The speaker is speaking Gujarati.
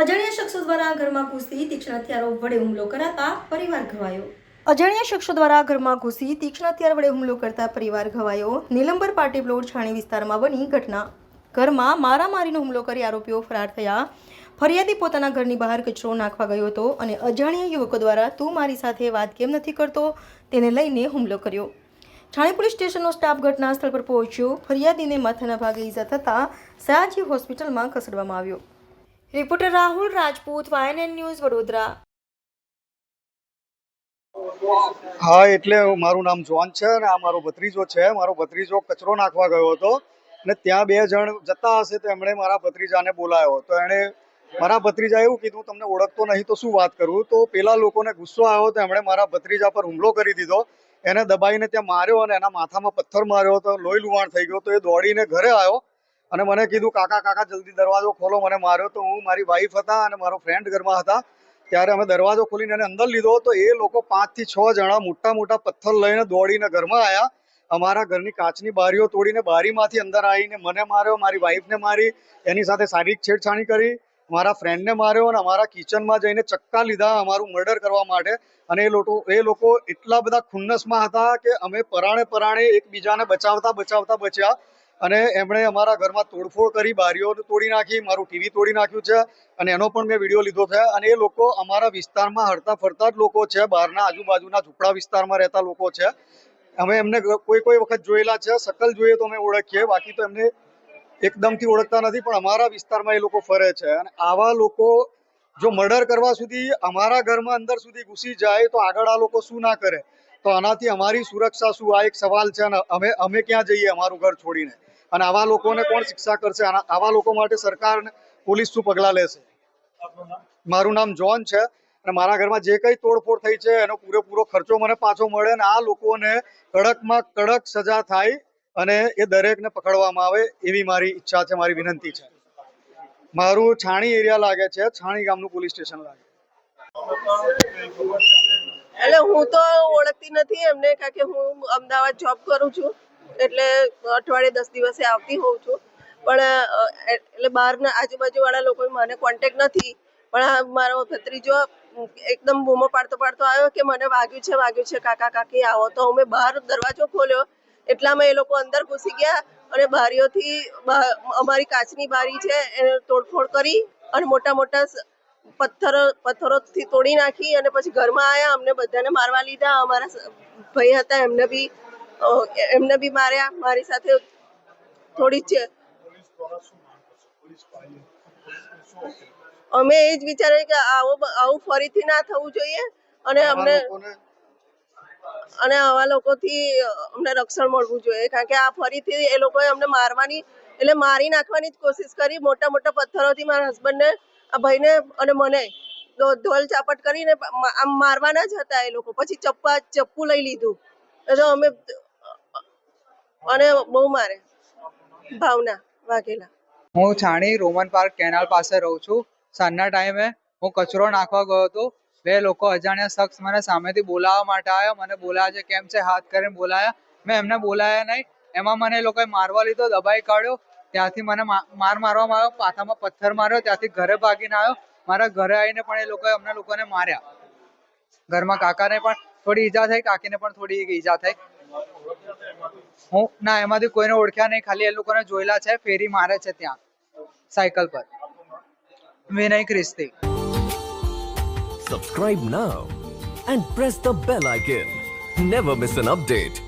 અજાણ્યા શખ્સો દ્વારા ઘરમાં ઘૂસી તીક્ષ્ણ હથિયારો વડે હુમલો કરાતા પરિવાર ઘવાયો. અજાણ્યા શખ્સો દ્વારા ઘરમાં ઘૂસી તીક્ષ્ણ હથિયાર વડે હુમલો કરતા પરિવાર ઘવાયો. નીલંબર પાર્ટી પ્લોટ છાણી વિસ્તારમાં બની ઘટના. ઘરમાં મારામારીનો હુમલો કરી આરોપીઓ ફરાર થયા. ફરિયાદી પોતાના ઘરની બહાર કચરો નાખવા ગયો હતો અને અજાણ્યા યુવકો દ્વારા તું મારી સાથે વાત કેમ નથી કરતો તેને લઈને હુમલો કર્યો. છાણી પોલીસ સ્ટેશનનો સ્ટાફ ઘટના સ્થળ પર પહોંચ્યો. ફરિયાદીને માથાના ભાગે ઈજા થતાં સયાજી હોસ્પિટલમાં ખસેડવામાં આવ્યો. Reporter Rahul Rajput YNN news Vadodara. હા, એટલે મારું નામ જોન છે અને આ મારો ભત્રીજો છે. મારો ભત્રીજો કચરો નાખવા ગયો હતો અને ત્યાં બે જણ જતા હશે તો એમણે મારા ભત્રીજાને બોલાયો તો એણે મારા ભત્રીજા એવું કીધું, તમને ઓળખતો નહીં તો શું વાત કરું? તો પેલા લોકોને ગુસ્સો આવ્યો તો એમણે મારા ભત્રીજા પર હુમલો કરી દીધો. એને દબાઈને ત્યાં માર્યો અને એના માથામાં પથ્થર માર્યો તો લોહી લુવાણ થઈ ગયો તો એ દોડીને ઘરે આવ્યો. અને મને કીધું, કાકા કાકા, જલ્દી દરવાજો ખોલો. મને માર્યો તો હું, મારી વાઈફ હતા અને મારો ફ્રેન્ડ ઘરમાં હતા. ત્યારે અમે દરવાજો ખોલીને એને અંદર લીધો તો એ લોકો પાંચથી છ જણા મોટા મોટા પથ્થર લઈને દોડીને ઘરમાં આવ્યા અમારા ઘરની કાચની બારીઓ તોડીને બારીમાંથી અંદર આવીને મને માર્યો, મારી વાઈફને મારી, એની સાથે શારીરિક છેડછાણી કરી, મારા ફ્રેન્ડને માર્યો અને અમારા કિચનમાં જઈને ચક્કા લીધા અમારું મર્ડર કરવા માટે. અને એ લોકો એ લોકો એટલા બધા ખુન્નસમાં હતા કે અમે પરાણે પરાણે એકબીજાને બચાવતા બચાવતા બચ્યા. અને એમણે અમારા ઘરમાં તોડફોડ કરી બારીઓ તોડી નાખી, મારું ટીવી તોડી નાખ્યું છે અને એનો પણ મેં વીડિયો લીધો છે. અને એ લોકો અમારા વિસ્તારમાં હરતા ફરતા જ લોકો છે, બહારના આજુબાજુના ઝૂંપડા વિસ્તારમાં રહેતા લોકો છે. અમે એમને કોઈ કોઈ વખત જોયેલા છે શકલ જોઈએ તો અમે ઓળખીએ, બાકી તો એમને એકદમથી ઓળખતા નથી, પણ અમારા વિસ્તારમાં એ લોકો ફરે છે. અને આવા લોકો જો મર્ડર કરવા સુધી અમારા ઘરમાં અંદર સુધી ઘૂસી જાય તો આગળ આ લોકો શું ના કરે? તો આનાથી અમારી સુરક્ષા શું? આ એક સવાલ છે અને અમે અમે ક્યાં જઈએ અમારું ઘર છોડીને? અને આવા લોકોને કોણ શિક્ષા કરશે? આવા લોકો માટે સરકાર પોલીસ શું પગલાં લેશે? મારું નામ જોન છે અને મારા ઘરમાં જે કંઈ તોડફોડ થઈ છે એનો પૂરેપૂરો ખર્ચો મને પાછો મળે અને આ લોકોને કડકમાં કડક સજા થાય અને એ દરેકને પકડવામાં આવે એવી મારી ઈચ્છા છે, મારી વિનંતી છે. મારું છાણી એરિયા લાગે છે, છાણી ગામનું પોલીસ સ્ટેશન લાગે એટલે હું તો ઓળખતી નથી એમને, કારણ કે હું અમદાવાદ જોબ કરું છું. એટલે અઠવાડિયે દસ દિવસે આવતી હોઉં છું. પણ એટલે બહારના આજુબાજુ વાળા લોકો મને કોન્ટેક્ટ નથી. પણ મારો ભત્રીજો એકદમ બૂમો પાડતો પાડતો આવ્યો કે મને વાગ્યું છે વાગ્યું છે, કાકા, કાકી, આવો તો અમે બહાર દરવાજો ખોલ્યો. એટલામાં એ લોકો અંદર ઘૂસી ગયા અને બારીઓથી અમારી કાચની બારી છે, એને તોડફોડ કરી અને મોટા મોટા પથ્થરો પથ્થરોથી તોડી નાખી અને પછી ઘરમાં આવ્યા અમને બધાને મારવા લીધા. અમારા ભાઈ હતા એમને બી એમને બી માર્યા. મારી સાથે થોડી છે અમે એ જ વિચાર્યું કે આવું આવું ફરીથી ના થવું જોઈએ અને અમને અને આવા લોકોથી અમને રક્ષણ મળવું જોઈએ. કારણ કે આ ફરીથી એ લોકોએ અમને મારવાની એટલે મારી નાખવાની જ કોશિશ કરી. મોટા મોટા પથ્થરોથી મારા હસબન્ડને ભાઈને અને મને ધોલ ચાપટ કરીને આમ મારવાના જ હતા એ લોકો. પછી ચપ્પા, ચપ્પુ લઈ લીધું. એટલે અમે અને બહુ મારે. ભાવના વાઘેલા. હું છાણી રોમન પાર્ક કેનાલ પાસે રહું છું. સાંજના ટાઈમે હું કચરો નાખવા ગયો હતો. બે લોકો અજાણ્યા શખ્સ મને સામેથી બોલાવવા માટે આવ્યા. મને બોલાવે છે, કેમ છે? હાથ કરીને બોલાયા. મેં એમને બોલાયા નહીં. એમાં મને લોકોએ મારવા લીધો, દબાઈ કાઢ્યો. ત્યાંથી મને માર મારવામાં આવ્યો, પાથામાં પથ્થર માર્યો, ત્યાંથી ઘરે ભાગીને આવ્યો. મારા ઘરે આવીને પણ એ લોકોએ અમને લોકોને માર્યા. ઘરમાં કાકાને પણ થોડી ઈજા થઈ, કાકીને પણ થોડી ઈજા થઈ. હું, ના, એમાંથી કોઈને ઓળખ્યા નહીં, ખાલી એ લોકોને જોયેલા છે, ફેરી મારે છે ત્યાં, સાયકલ પર. Vinay Christi subscribe now and press the bell icon never miss an update.